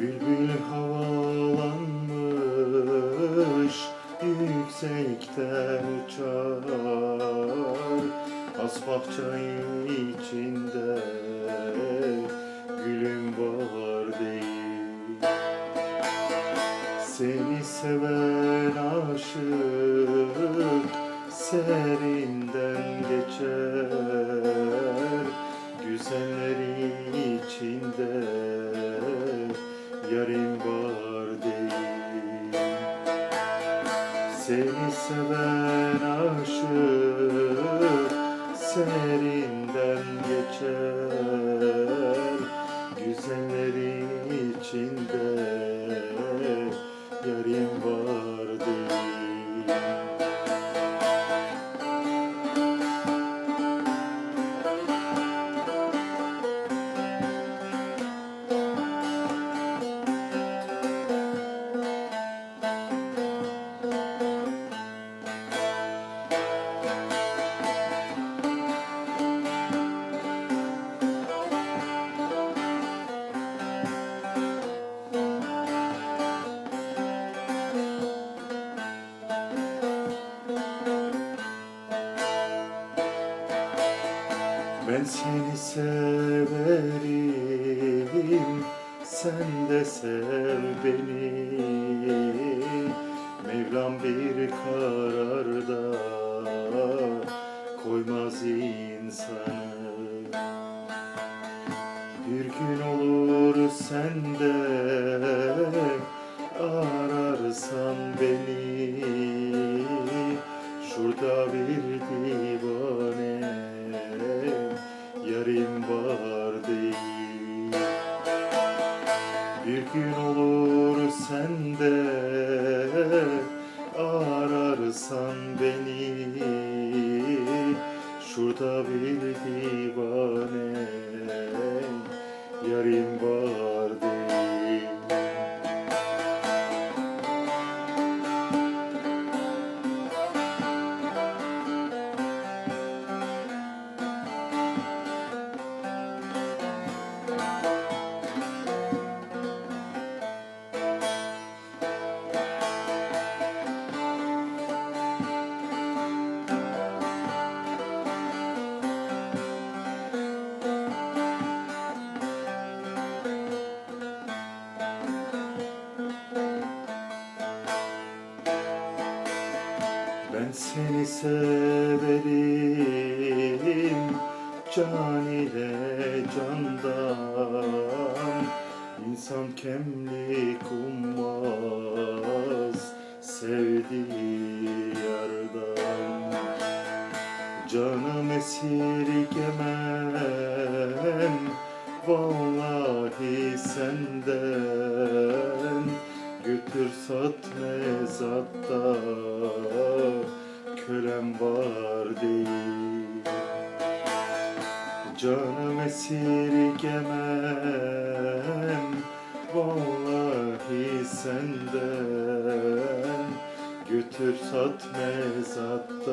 Bülbül havalanmış yüksekten uçar. Az içinde gülüm var değil. Seni seven aşık serinden geçer. Seni seven aşık serinden geçer. Güzellerin içinde yarim var Ben seni severim, sen de sev beni. Mevlam bir kararda koymaz insanı. Bir gün olur sen gün olur sen de ararsan beni. Şurada bir divane yarim var Ben seni severim can ile candan. İnsan kemlik ummaz sevdiği yardan. Canım esirgemem vallahi senden. Götür sat mezatta kölem var değil. Canım esirgemem vallahi senden Götür sat mezatta